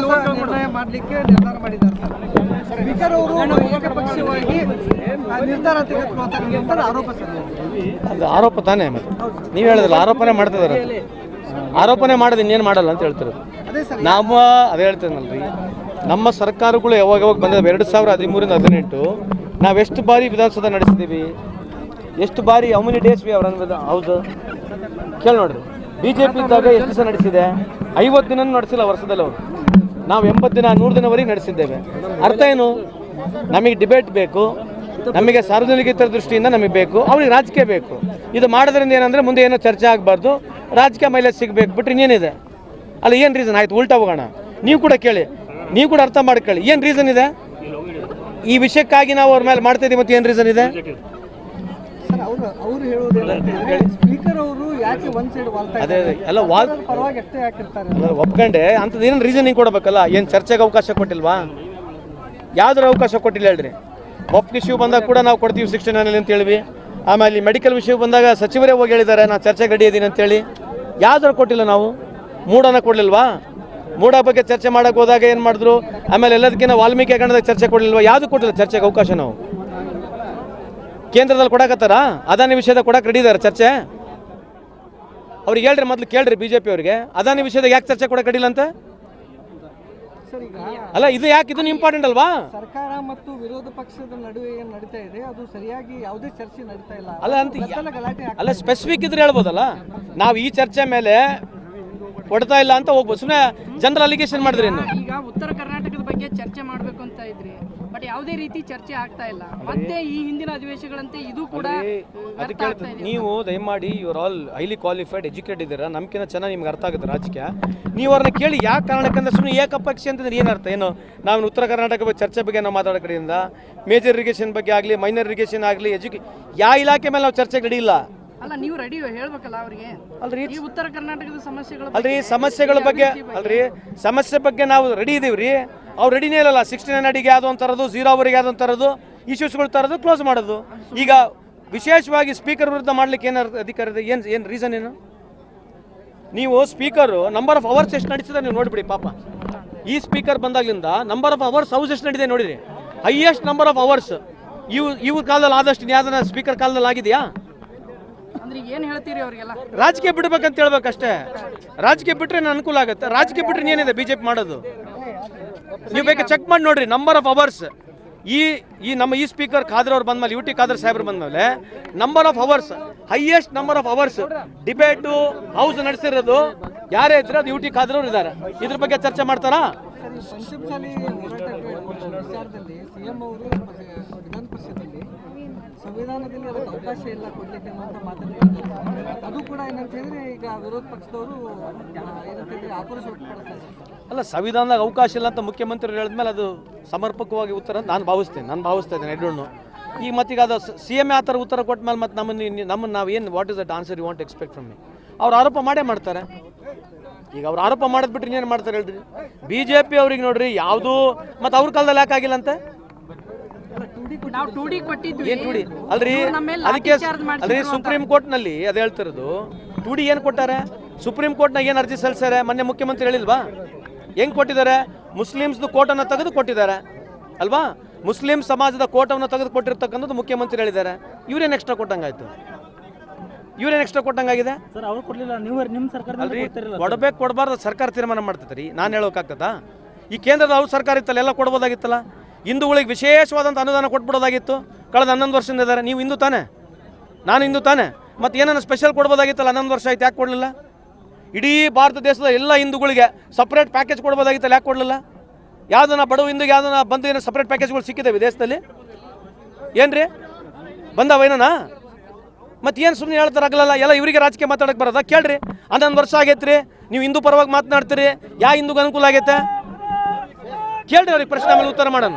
ನಿರ್ಣಯ ಮಾಡಲಿಕ್ಕೆ ನಿರ್ಧಾರ ಮಾಡಿದ್ದಾರೆ ಸರ್. ಸ್ಪೀಕರ್ ಅವರು ಏಕಪಕ್ಷೀಯವಾಗಿ ನಿರ್ಧಾರ ತೆಗೆದುಕೊಳ್ತಾರೆ ಅಂತ ಆರೋಪ ಸರ್ ಅದು ಆರೋಪ ತಾನೇ ಮತ್ತೆ? ನೀವು ಹೇಳಿದ್ರಲ್ಲ ಆರೋಪನೇ ಮಾಡ್ತಿದ್ದಾರೆ. ಆರೋಪನೆ ಮಾಡೋದು ಇನ್ನೇನು ಮಾಡಲ್ಲ ಅಂತ ಹೇಳ್ತಾರೆ ಅದೇ ಸರ್ ನಮ್ಮ ಅದೇ ಹೇಳ್ತೇನಲ್ರಿ ನಮ್ಮ ಸರ್ಕಾರಗಳು ಯಾವಾಗ ಯಾವಾಗ ಬಂದಿದ್ದಾವೆ? ಎರಡು ಸಾವಿರ ಹದಿಮೂರಿಂದ ಹದಿನೆಂಟು. ನಾವೆಷ್ಟು ಬಾರಿ ವಿಧಾನಸೌಧ ನಡೆಸಿದ್ದೀವಿ ಎಷ್ಟು ಬಾರಿ ಮೆನಿ ಡೇಸ್ ವಿ ಅವರ ಹೌದು. ಕೇಳಿ ನೋಡ್ರಿ. ಬಿ ಜೆ ಪಿ ಇದ್ದಾಗ ಎಷ್ಟು ದಿವಸ ನಡೆಸಿದೆ? ಐವತ್ತು ದಿನ ನಡೆಸಿಲ್ಲ ವರ್ಷದಲ್ಲಿ ಅವರು. ನಾವು ಎಂಬತ್ತು ದಿನ, ನೂರು ದಿನವರೆಗೆ ನಡೆಸಿದ್ದೇವೆ. ಅರ್ಥ ಏನು? ನಮಗೆ ಡಿಬೇಟ್ ಬೇಕು. ನಮಗೆ ಸಾರ್ವಜನಿಕ ದೃಷ್ಟಿಯಿಂದ ನಮಗೆ ಬೇಕು. ಅವ್ರಿಗೆ ರಾಜಕೀಯ ಬೇಕು. ಇದು ಮಾಡೋದ್ರಿಂದ ಏನಂದರೆ ಮುಂದೆ ಏನೋ ಚರ್ಚೆ ಆಗಬಾರ್ದು. ರಾಜಕೀಯ ಮೈಲೇಜ್ ಸಿಗಬೇಕು ಬಿಟ್ಟು ಇನ್ನೇನಿದೆ? ಅಲ್ಲ, ಏನು ರೀಸನ್ ಆಯ್ತು, ಉಲ್ಟಾ ಹೋಗೋಣ. ನೀವು ಕೂಡ ಕೇಳಿ. ನೀವು ಕೂಡ ಅರ್ಥ ಮಾಡ್ಕೊಳ್ಳಿ. ಏನು ರೀಸನ್ ಇದೆ? ಈ ವಿಷಯಕ್ಕಾಗಿ ನಾವು ಅವ್ರ ಮೇಲೆ ಮಾಡ್ತಾ ಇದ್ದೀವಿ ಮತ್ತೆ ಏನು ರೀಸನ್ ಇದೆ? ಅವರು ಸ್ಪೀಕರ್ ಅವರು ಯಾಕೆ ಒಂದ್ ಸೈಡ್ ವಾಲ್ತಾ ಅದೇ ವಾಲ್ ಪರವಾಗಿ ಅಷ್ಟೇ ಒಪ್ಕೊಂಡೆ. ಅಂಥದ್ದು ಏನು ರೀಸನಿಂಗ್ ಕೊಡಬೇಕಲ್ಲ? ಏನು ಚರ್ಚೆಗೆ ಅವಕಾಶ ಕೊಟ್ಟಿಲ್ವಾ? ಯಾವ್ದಾರ ಅವಕಾಶ ಕೊಟ್ಟಿಲ್ಲ ಹೇಳ್ರಿ. ಒಪ್ಪ ಇಶ್ಯೂ ಬಂದಾಗ ಕೂಡ ನಾವು ಕೊಡ್ತೀವಿ ಸಿಕ್ಸ್ಟಿ ನೈನಲ್ಲಿ ಅಂತ ಹೇಳಿ. ಆಮೇಲೆ ಮೆಡಿಕಲ್ ವಿಷಯ ಬಂದಾಗ ಸಚಿವರೇ ಹೋಗಿ ಹೇಳಿದ್ದಾರೆ ನಾನು ಚರ್ಚೆಗೆ ಗಡಿ ಇದ್ದೀನಿ ಅಂತೇಳಿ ಯಾವ್ದಾರು ಕೊಟ್ಟಿಲ್ಲ ನಾವು? ಮೂಡನ ಕೊಡ್ಲಿಲ್ವಾ? ಮೂಡ ಬಗ್ಗೆ ಚರ್ಚೆ ಮಾಡಕ್ಕೆ ಹೋದಾಗ ಏನು ಮಾಡಿದ್ರು? ಆಮೇಲೆ ಎಲ್ಲದಕ್ಕಿಂತ ವಾಲ್ಮೀಕಿ ಗಣದಾಗ ಚರ್ಚೆ ಕೊಡಲಿಲ್ವಾ? ಯಾವುದು ಕೊಟ್ಟಿಲ್ಲ ಚರ್ಚೆಗೆ ಅವಕಾಶ ನಾವು? ಕೇಂದ್ರದಲ್ಲಿ ಕೊಡಕತ್ತಾರ? ಅದಾನಿ ವಿಷಯದ ಕೊಡಕ್ಕೆ ರೆಡಿ ಇದ್ದಾರೆ ಚರ್ಚೆ? ಅವ್ರಿಗೆ ಹೇಳ್ರಿ ಮೊದಲು ಕೇಳ್ರಿ ಬಿ ಜೆ ಪಿ ಅವರಿಗೆ. ಅದಾನಿ ವಿಷಯದಾಗ ಯಾಕೆ ಚರ್ಚೆ ಕೊಡಕ್ಕೆ ಅಡ್ಡಿಲ್ಲ ಅಂತ? ಸರ್ ಈಗ ಅಲ್ಲ ಇದು ಯಾಕೆ ಇದನ್ನು ಇಂಪಾರ್ಟೆಂಟ್ ಅಲ್ವಾ? ಸರ್ಕಾರ ಮತ್ತು ವಿರೋಧ ಪಕ್ಷದ ನಡುವೆ ಏನು ನಡೀತಾ ಇದೆ ಅದು ಸರಿಯಾಗಿ ಯಾವುದೇ ಚರ್ಚೆ ನಡೀತಾ ಇಲ್ಲ. ಅಲ್ಲ ಅಂತ ಅಲ್ಲ ಸ್ಪೆಸಿಫಿಕ್ ಇದ್ರೆ ಹೇಳ್ಬೋದಲ್ಲ? ನಾವು ಈ ಚರ್ಚೆ ಮೇಲೆ ಕೊಡ್ತಾ ಇಲ್ಲ ಅಂತ ಹೋಗ್ಬೋದು. ಸುಮ್ಮನೆ ಜನರಲ್ ಅಲಿಗೇಷನ್ ಮಾಡಿದ್ರಿ ಇನ್ನು ಈಗ ಉತ್ತರ ಕರ್ನಾಟಕದ ಬಗ್ಗೆ ಚರ್ಚೆ ಮಾಡಬೇಕು ಅಂತ ಇದ್ರಿ. ಬಟ್ ಯಾವುದೇ ರೀತಿ ಚರ್ಚೆ ಆಗ್ತಾ ಇಲ್ಲ. ಮತ್ತೆ ಈ ಹಿಂದಿನ ಅಧಿವೇಶಗಳಂತೆ ಇದು ಕೂಡ ಅದಕ್ಕೆ ಹೇಳ್ತೀನಿ. ನೀವು ದಯಮಾಡಿ your all highly qualified educate ಇದ್ದೀರಾ? ನಮ್ಕಿಂತ ಚೆನ್ನಾಗಿ ನಿಮ್ಗೆ ಅರ್ಥ ಆಗುತ್ತೆ ರಾಜಕೀಯ. ನೀವು ಅವ್ರನ್ನ ಕೇಳಿ ಯಾಕೆ ಕಾರಣಕ್ಕಂದ್ರೆ ಸುಮ್ಮನೆ ಏಕಪಕ್ಷ ಅಂತಂದ್ರೆ ಏನು ಅರ್ಥ? ಏನು ನಾವು ಉತ್ತರ ಕರ್ನಾಟಕ ಬಗ್ಗೆ ಚರ್ಚೆ ಬಗ್ಗೆ ನಾವು ಮಾತಾಡೋ ಕಡೆಯಿಂದ ಮೇಜರ್ ಇರಿಗೇಷನ್ ಬಗ್ಗೆ ಆಗಲಿ ಮೈನರ್ ಇರಿಗೇಷನ್ ಆಗಲಿ ಎಜುಕೇ ಯಾವ ಇಲಾಖೆ ಮೇಲೆ ನಾವು ಚರ್ಚೆಗೆ ರೆಡಿ ಇಲ್ಲ. ಅಲ್ಲ ನೀವು ರೆಡಿ ಹೇಳ್ಬೇಕಲ್ಲ ಅವರಿಗೆ. ಅಲ್ರಿ. ಈ ಉತ್ತರ ಕರ್ನಾಟಕದ ಸಮಸ್ಯೆಗಳ ಅಲ್ರಿ ಬಗ್ಗೆ, ಸಮಸ್ಯೆಗಳ ಬಗ್ಗೆ. ಅಲ್ರಿ ಸಮಸ್ಯೆ ಬಗ್ಗೆ ನಾವು ರೆಡಿ ಇದೀವ್ರಿ. ರೀ ಅವ್ರು ರೆಡಿನೇ ಇಲ್ಲಲ್ಲ. ಸಿಕ್ಸ್ಟಿ ನೈನ್ ಅಡಿಗೆ ಯಾವ್ದು ಅಂತರದು ತರೋದು ಝೀರೋ ಅವರಿಗೆ ಯಾವ್ದು ತರದು ತರೋದು ಇಶ್ಯೂಸ್ಗಳು ತರೋದು ಕ್ಲೋಸ್ ಮಾಡೋದು. ಈಗ ವಿಶೇಷವಾಗಿ ಸ್ಪೀಕರ್ ವಿರುದ್ಧ ಮಾಡ್ಲಿಕ್ಕೆ ಏನಾರ ಅಧಿಕಾರ ಇದೆ ಏನು ಏನು ರೀಸನ್ ಏನು? ನೀವು ಸ್ಪೀಕರು ನಂಬರ್ ಆಫ್ ಅವರ್ಸ್ ಎಷ್ಟು ನಡೀತದೆ ನೀವು ನೋಡಿಬಿಡಿ ಪಾಪ. ಈ ಸ್ಪೀಕರ್ ಬಂದಾಗ್ಲಿಂದ ನಂಬರ್ ಆಫ್ ಅವರ್ಸ್ ಹೌಸ್ ಎಷ್ಟು ನಡೀದೆ ನೋಡಿರಿ. ಹೈಯೆಸ್ಟ್ ನಂಬರ್ ಆಫ್ ಅವರ್ಸ್ ಇವು ಇವ್ರ ಕಾಲದಲ್ಲಿ ಆದಷ್ಟು ಯಾವ್ದನ್ನ ಸ್ಪೀಕರ್ ಕಾಲದಲ್ಲಿ ಆಗಿದೆಯಾ? ಅಂದ್ರೆ ಏನ್ ಹೇಳ್ತೀರಿ ಅವ್ರಿಗೆಲ್ಲ? ರಾಜಕೀಯ ಬಿಡ್ಬೇಕಂತ ಹೇಳ್ಬೇಕಷ್ಟೇ. ರಾಜಕೀಯ ಬಿಟ್ರೆ ನಾನು ಅನುಕೂಲ ಆಗುತ್ತೆ. ರಾಜಕೀಯ ಬಿಟ್ರೆ ಏನಿದೆ ಬಿಜೆಪಿ ಮಾಡೋದು. ನೀವು ಬೇಕಾ ಚೆಕ್ ಮಾಡಿ ನೋಡ್ರಿ ನಂಬರ್ ಆಫ್ ಅವರ್ಸ್ ಈ ಈ ನಮ್ಮ ಈ ಸ್ಪೀಕರ್ ಖಾದರ್ ಅವ್ರು ಬಂದ್ಮೇಲೆ ಯು ಟಿ ಖಾದರ್ ಸಾಹೇಬ್ರು ಬಂದ್ಮೇಲೆ number of hours highest number of hours debate house ನಡೆಸಿರೋದು, ಯಾರೇ ಇದ್ರೆ ಅದು ಯು ಟಿ ಖಾದರ್ ಅವ್ರು ಇದ್ದಾರೆ ಇದ್ರ ಬಗ್ಗೆ ಚರ್ಚೆ ಮಾಡ್ತಾರಾ? ಸಿಎಂ ಅವರು ಸಂವಿಧಾನದಲ್ಲಿ ಅದಕ್ಕೆ ಅವಕಾಶ ಇಲ್ಲ ಕೊಡ್ಲಿಕ್ಕೆ ಅನ್ನುವಂಥ ಮಾತನ್ನು ಅದು ಕೂಡ ಏನಂತ ಹೇಳಿದ್ರೆ ಈಗ ವಿರೋಧ ಪಕ್ಷದವರು ಏನಂತ ಹೇಳಿದ್ರೆ ಆಕ್ರೋಶ ಅಲ್ಲ, ಸಂವಿಧಾನದಾಗ ಅವಕಾಶ ಇಲ್ಲ ಅಂತ ಮುಖ್ಯಮಂತ್ರಿ ಹೇಳಿದ್ಮೇಲೆ ಅದು ಸಮರ್ಪಕವಾಗಿ ಉತ್ತರ ನಾನು ಭಾವಿಸ್ತೇನೆ. ನಾನು ಭಾವಿಸ್ತಾ ಇದ್ದೇನೆ ಐ ಈಗ ಮತ್ತೀಗ ಅದು ಸಿ ಎಂ ಆ ಥರ ಉತ್ತರ ಕೊಟ್ಟ ಮೇಲೆ ಮತ್ತೆ ನಮ್ಮನ್ನು ನಮ್ಮನ್ನು ನಾವು ಏನು what is that answer you want expect from me ಅವ್ರು ಆರೋಪ ಮಾಡೇ ಮಾಡ್ತಾರೆ. ಈಗ ಅವ್ರು ಆರೋಪ ಮಾಡಿದ್ಬಿಟ್ರೆ ಇನ್ನೇನು ಮಾಡ್ತಾರೆ ಹೇಳ್ರಿ? ಬಿ ಜೆ ಪಿ ಅವ್ರಿಗೆ ನೋಡ್ರಿ, ಯಾವುದು, ಮತ್ತು ಅವ್ರ ಕಾಲದಲ್ಲಿ ಯಾಕೆ ಆಗಿಲ್ಲ ಅಂತೆ? ನಾವು ಟೂ ಡಿ ಕೊಟ್ಟಿದ್ವಿ. ಏನು ಟು ಅಲ್ರಿ ಅದಕ್ಕೆ ಅಲ್ರಿ. ಸುಪ್ರೀಂ ಕೋರ್ಟ್ನಲ್ಲಿ ಅದು ಹೇಳ್ತಿರೋದು ಟು ಡಿ ಏನ್ ಕೊಟ್ಟಾರೆ? ಸುಪ್ರೀಂ ಕೋರ್ಟ್ನಾಗ ಏನ್ ಅರ್ಜಿ ಸಲ್ಲಿಸ್ಯಾರೆ? ಮೊನ್ನೆ ಮುಖ್ಯಮಂತ್ರಿ ಹೇಳಿಲ್ವಾ? ಹೆಂಗ್ ಕೊಟ್ಟಿದ್ದಾರೆ? ಮುಸ್ಲಿಮ್ಸ್ದು ಅನ್ನ ತೆಗೆದು ಕೊಟ್ಟಿದ್ದಾರೆ ಅಲ್ವಾ? ಮುಸ್ಲಿಂ ಸಮಾಜದ ಕೋಟವನ್ನು ತೆಗೆದು ಕೊಟ್ಟಿರ್ತಕ್ಕಂಥದ್ದು ಮುಖ್ಯಮಂತ್ರಿ ಹೇಳಿದ್ದಾರೆ. ಇವ್ರೇನು ಎಕ್ಸ್ಟ್ರಾ ಕೊಟ್ಟಂಗಾಯ್ತು? ಇವ್ರೇನು ಎಕ್ಸ್ಟ್ರಾ ಕೊಟ್ಟಂಗಾಗಿದೆ? ಸರ್ ಅವ್ರು ಕೊಡ್ಲಿಲ್ಲ. ನೀವು ನಿಮ್ಮ ಸರ್ಕಾರ ಅಲ್ರಿ ಕೊಡ್ಬೇಕು ಕೊಡಬಾರ್ದು ಸರ್ಕಾರ ತೀರ್ಮಾನ ಮಾಡ್ತೈತೆ ರೀ. ನಾನು ಹೇಳೋಕ್ಕಾಗ್ತದಾ ಈ ಕೇಂದ್ರದ ಅವ್ರ ಸರ್ಕಾರ ಇತ್ತಲ್ಲ ಎಲ್ಲ ಕೊಡ್ಬೋದಾಗಿತ್ತಲ್ಲ? ಹಿಂದೂಗಳಿಗೆ ವಿಶೇಷವಾದಂಥ ಅನುದಾನ ಕೊಟ್ಬಿಡೋದಾಗಿತ್ತು. ಕಳೆದ ಹನ್ನೊಂದು ವರ್ಷದಿಂದ ಇದ್ದಾರೆ. ನೀವು ಹಿಂದೂ ತಾನೆ? ನಾನು ಹಿಂದೂ ತಾನೆ? ಮತ್ತು ಏನನ್ನು ಸ್ಪೆಷಲ್ ಕೊಡ್ಬೋದಾಗಿತ್ತಲ್ಲ? ಹನ್ನೊಂದು ವರ್ಷ ಆಯ್ತು, ಯಾಕೆ ಕೊಡಲಿಲ್ಲ? ಇಡೀ ಭಾರತ ದೇಶದ ಎಲ್ಲ ಹಿಂದೂಗಳಿಗೆ ಸಪ್ರೇಟ್ ಪ್ಯಾಕೇಜ್ ಕೊಡ್ಬೋದಾಗಿತ್ತಲ್ಲ, ಯಾಕೆ ಕೊಡಲಿಲ್ಲ? ಯಾವ್ದನ್ನ ಬಡವ ಹಿಂದೂಗೆ, ಯಾವ್ದನ್ನ ಬಂದು ಏನೋ ಸಪ್ರೇಟ್ ಪ್ಯಾಕೇಜ್ಗಳು ಸಿಕ್ಕಿದೆ ವಿದೇಶದಲ್ಲಿ? ಏನ್ರಿ? ಬಂದವೇನಾ ಮತ್ತು ಏನು ಸುಮ್ಮನೆ ಹೇಳ್ತಾರಾಗಲ್ಲ ಎಲ್ಲ ಇವರಿಗೆ ರಾಜಕೀಯ ಮಾತಾಡಕ್ಕೆ ಬರೋದಾ? ಕೇಳ್ರಿ. ಹನ್ನೊಂದು ವರ್ಷ ಆಗೈತ್ರಿ. ನೀವು ಹಿಂದೂ ಪರವಾಗಿ ಮಾತನಾಡ್ತೀರಿ. ಯಾವ ಹಿಂದೂಗೆ ಅನುಕೂಲ ಆಗೈತೆ? ಕೇಳ್ರಿ ಅವ್ರಿಗೆ ಪ್ರಶ್ನೆ ಆಮೇಲೆ ಉತ್ತರ ಮಾಡೋಣ.